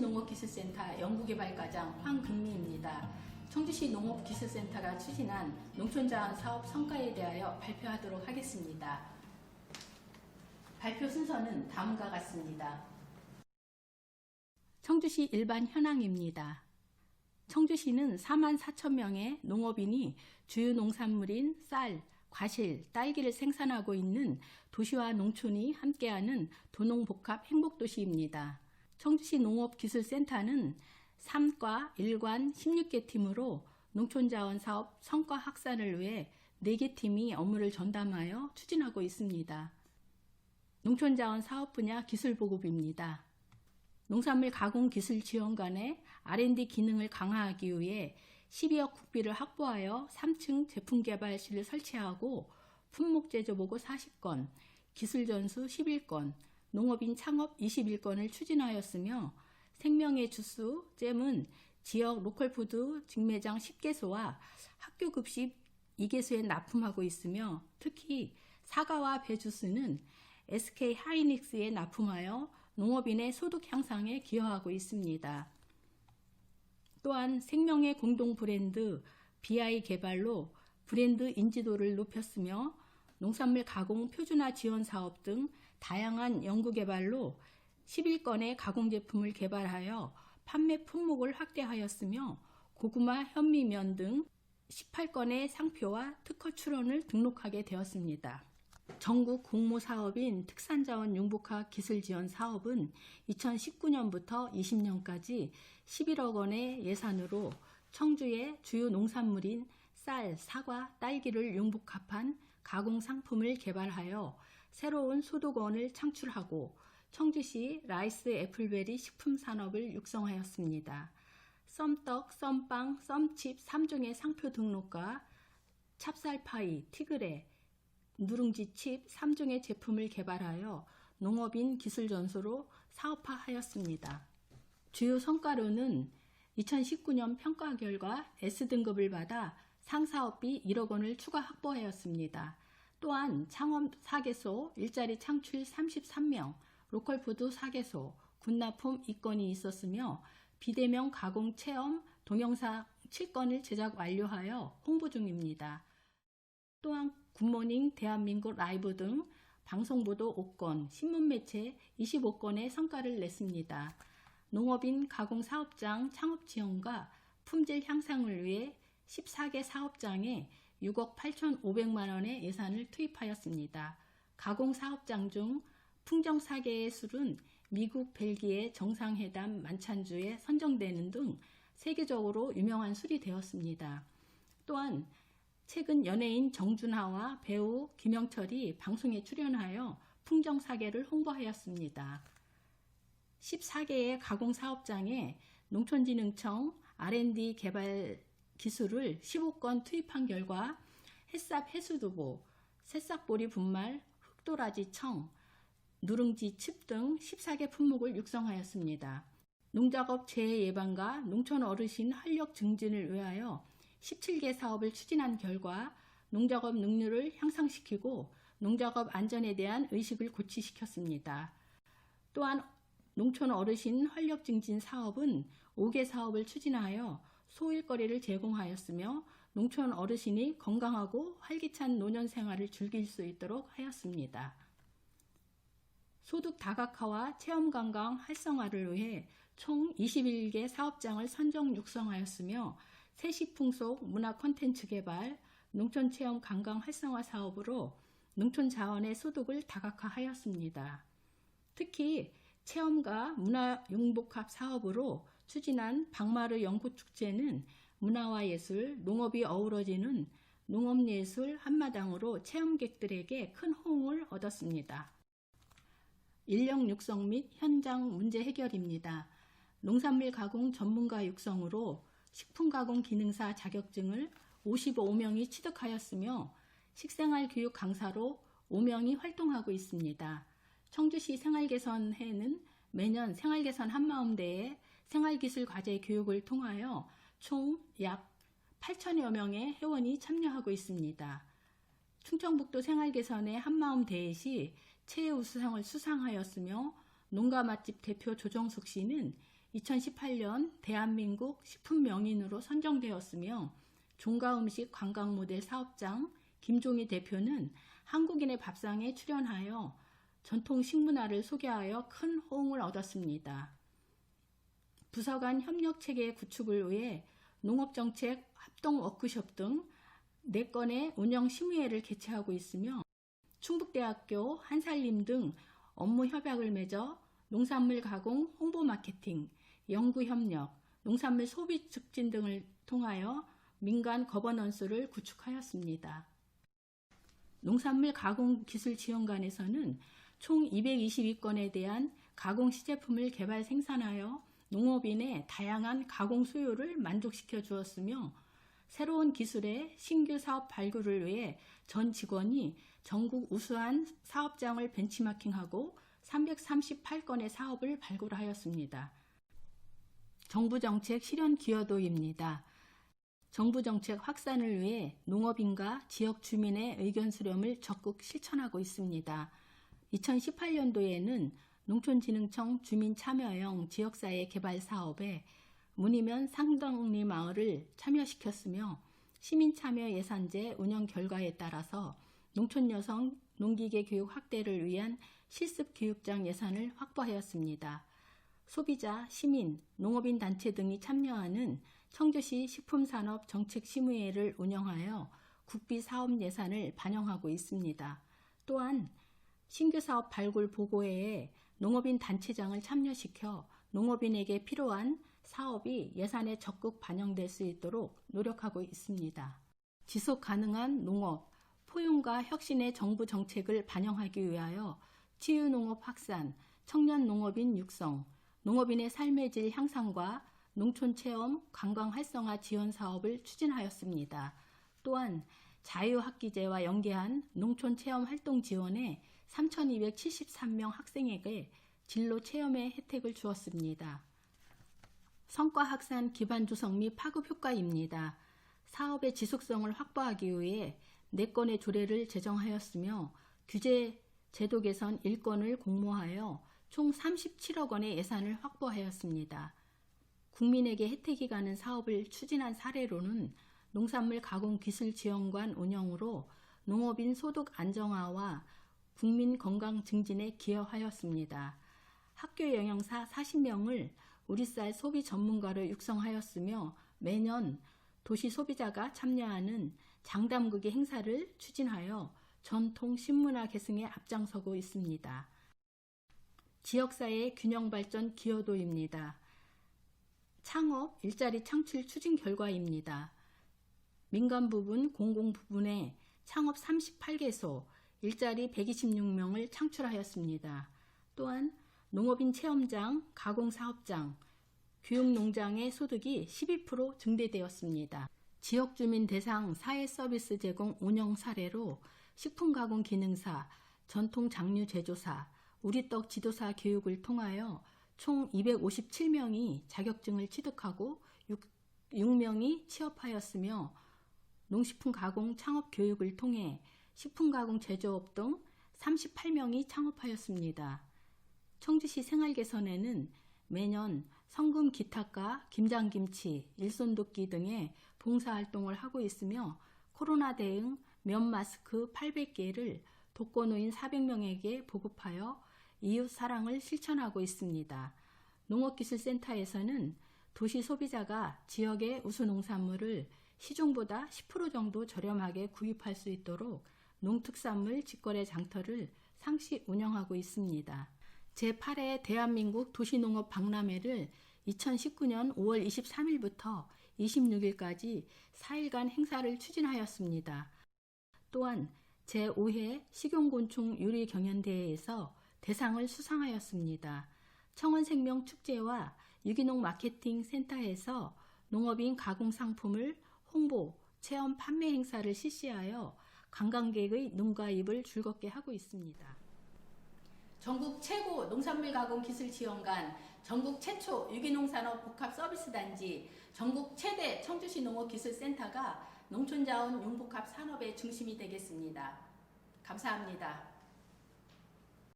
농업기술센터 연구개발과장 황금미입니다. 청주시 농업기술센터가 추진한 농촌자원 사업 성과에 대하여 발표하도록 하겠습니다. 발표 순서는 다음과 같습니다. 청주시 일반 현황입니다. 청주시는 4만 4천 명의 농업인이 주요 농산물인 쌀, 과실, 딸기를 생산하고 있는 도시와 농촌이 함께하는 도농복합 행복도시입니다. 청주시 농업기술센터는 3과 1관 16개 팀으로 농촌자원 사업 성과 확산을 위해 4개 팀이 업무를 전담하여 추진하고 있습니다. 농촌자원 사업 분야 기술 보급입니다. 농산물 가공 기술 지원관의 R&D 기능을 강화하기 위해 12억 국비를 확보하여 3층 제품 개발실을 설치하고 품목 제조 보고 40건, 기술 전수 11건, 농업인 창업 21건을 추진하였으며 생명의 주스, 잼은 지역 로컬푸드 직매장 10개소와 학교 급식 2개소에 납품하고 있으며 특히 사과와 배 주스는 SK 하이닉스에 납품하여 농업인의 소득 향상에 기여하고 있습니다. 또한 생명의 공동 브랜드 BI 개발로 브랜드 인지도를 높였으며 농산물 가공 표준화 지원 사업 등 다양한 연구 개발로 11건의 가공 제품을 개발하여 판매 품목을 확대하였으며 고구마, 현미면 등 18건의 상표와 특허 출원을 등록하게 되었습니다. 전국 공모 사업인 특산자원 융복화 기술 지원 사업은 2019년부터 20년까지 11억 원의 예산으로 청주의 주요 농산물인 쌀, 사과, 딸기를 융복합한 가공 상품을 개발하여 새로운 소득원을 창출하고 청주시 라이스 애플베리 식품 산업을 육성하였습니다. 썸떡, 썸빵, 썸칩 3종의 상표 등록과 찹쌀파이, 티그레, 누룽지 칩 3종의 제품을 개발하여 농업인 기술 전소로 사업화하였습니다. 주요 성과로는 2019년 평가 결과 S등급을 받아 상사업비 1억 원을 추가 확보하였습니다. 또한 창업 4개소, 일자리 창출 33명, 로컬푸드 4개소, 군납품 2건이 있었으며 비대면 가공 체험 동영상 7건을 제작 완료하여 홍보 중입니다. 또한 굿모닝 대한민국 라이브 등 방송보도 5건, 신문매체 25건의 성과를 냈습니다. 농업인 가공사업장 창업 지원과 품질 향상을 위해 14개 사업장에 6억 8,500만 원의 예산을 투입하였습니다. 가공 사업장 중 풍정사계의 술은 미국 벨기에 정상회담 만찬주에 선정되는 등 세계적으로 유명한 술이 되었습니다. 또한 최근 연예인 정준하와 배우 김영철이 방송에 출연하여 풍정사계를 홍보하였습니다. 14개의 가공 사업장에 농촌진흥청 R&D 개발 기술을 15건 투입한 결과 햇삽 해수두보, 새싹보리 분말, 흑도라지 청, 누룽지 칩 등 14개 품목을 육성하였습니다. 농작업 재해 예방과 농촌 어르신 활력 증진을 위하여 17개 사업을 추진한 결과 농작업 능률을 향상시키고 농작업 안전에 대한 의식을 고취시켰습니다. 또한 농촌 어르신 활력 증진 사업은 5개 사업을 추진하여 소일거리를 제공하였으며 농촌 어르신이 건강하고 활기찬 노년 생활을 즐길 수 있도록 하였습니다. 소득 다각화와 체험 관광 활성화를 위해 총 21개 사업장을 선정 육성하였으며 세시풍 속 문화 콘텐츠 개발, 농촌 체험 관광 활성화 사업으로 농촌 자원의 소득을 다각화하였습니다. 특히 체험과 문화 융복합 사업으로 추진한 박마르 연구축제는 문화와 예술, 농업이 어우러지는 농업예술 한마당으로 체험객들에게 큰 호응을 얻었습니다. 인력 육성 및 현장 문제 해결입니다. 농산물 가공 전문가 육성으로 식품 가공 기능사 자격증을 55명이 취득하였으며 식생활 교육 강사로 5명이 활동하고 있습니다. 청주시 생활개선회는 매년 생활개선 한마음대에 생활기술 과제 교육을 통하여 총 약 8천여 명의 회원이 참여하고 있습니다. 충청북도 생활개선의 한마음 대회 시 최우수상을 수상하였으며 농가 맛집 대표 조정숙 씨는 2018년 대한민국 식품 명인으로 선정되었으며 종가음식 관광 모델 사업장 김종희 대표는 한국인의 밥상에 출연하여 전통 식문화를 소개하여 큰 호응을 얻었습니다. 부서 간 협력 체계 구축을 위해 농업정책 합동 워크숍 등 4건의 운영 심의회를 개최하고 있으며 충북대학교 한살림 등 업무 협약을 맺어 농산물 가공 홍보 마케팅, 연구 협력, 농산물 소비 촉진 등을 통하여 민간 거버넌스를 구축하였습니다. 농산물 가공 기술 지원관에서는 총 222건에 대한 가공 시제품을 개발 생산하여 농업인의 다양한 가공 수요를 만족시켜 주었으며 새로운 기술의 신규 사업 발굴을 위해 전 직원이 전국 우수한 사업장을 벤치마킹하고 338건의 사업을 발굴하였습니다. 정부 정책 실현 기여도입니다. 정부 정책 확산을 위해 농업인과 지역 주민의 의견 수렴을 적극 실천하고 있습니다. 2018년도에는 농촌진흥청 주민참여형 지역사회 개발 사업에 문이면 상덕리 마을을 참여시켰으며 시민참여 예산제 운영 결과에 따라서 농촌 여성 농기계 교육 확대를 위한 실습 교육장 예산을 확보하였습니다. 소비자, 시민, 농업인 단체 등이 참여하는 청주시 식품산업 정책심의회를 운영하여 국비 사업 예산을 반영하고 있습니다. 또한 신규 사업 발굴 보고회에 농업인 단체장을 참여시켜 농업인에게 필요한 사업이 예산에 적극 반영될 수 있도록 노력하고 있습니다. 지속 가능한 농업, 포용과 혁신의 정부 정책을 반영하기 위하여 치유농업 확산, 청년 농업인 육성, 농업인의 삶의 질 향상과 농촌 체험, 관광 활성화 지원 사업을 추진하였습니다. 또한 자유학기제와 연계한 농촌 체험 활동 지원에 3,273명 학생에게 진로 체험의 혜택을 주었습니다. 성과 확산 기반 조성 및 파급 효과입니다. 사업의 지속성을 확보하기 위해 4건의 조례를 제정하였으며 규제 제도 개선 1건을 공모하여 총 37억 원의 예산을 확보하였습니다. 국민에게 혜택이 가는 사업을 추진한 사례로는 농산물 가공 기술 지원관 운영으로 농업인 소득 안정화와 국민 건강 증진에 기여하였습니다. 학교 영양사 40명을 우리 쌀 소비 전문가로 육성하였으며 매년 도시 소비자가 참여하는 장담극의 행사를 추진하여 전통 신문화 계승에 앞장서고 있습니다. 지역사회 균형 발전 기여도입니다. 창업, 일자리 창출 추진 결과입니다. 민간 부분, 공공 부분에 창업 38개소, 일자리 126명을 창출하였습니다. 또한 농업인 체험장, 가공사업장, 교육농장의 소득이 12% 증대되었습니다. 지역주민 대상 사회 서비스 제공 운영 사례로 식품가공 기능사, 전통 장류 제조사, 우리떡 지도사 교육을 통하여 총 257명이 자격증을 취득하고 6, 6명이 취업하였으며 농식품 가공 창업 교육을 통해 식품 가공 제조업 등 38명이 창업하였습니다. 청주시 생활 개선에는 매년 성금 기탁과 김장김치, 일손돕기 등의 봉사활동을 하고 있으며 코로나 대응 면 마스크 800개를 독거노인 400명에게 보급하여 이웃 사랑을 실천하고 있습니다. 농업기술센터에서는 도시 소비자가 지역의 우수 농산물을 시중보다 10% 정도 저렴하게 구입할 수 있도록 농특산물 직거래 장터를 상시 운영하고 있습니다. 제8회 대한민국 도시농업 박람회를 2019년 5월 23일부터 26일까지 4일간 행사를 추진하였습니다. 또한 제5회 식용곤충 유리 경연대회에서 대상을 수상하였습니다. 청원생명 축제와 유기농 마케팅 센터에서 농업인 가공 상품을 홍보, 체험 판매 행사를 실시하여 관광객의 눈과 입을 즐겁게 하고 있습니다. 전국 최고 농산물 가공 기술 지원관, 전국 최초 유기농 산업 복합 서비스 단지, 전국 최대 청주시 농업기술센터가 농촌자원 융복합 산업의 중심이 되겠습니다. 감사합니다.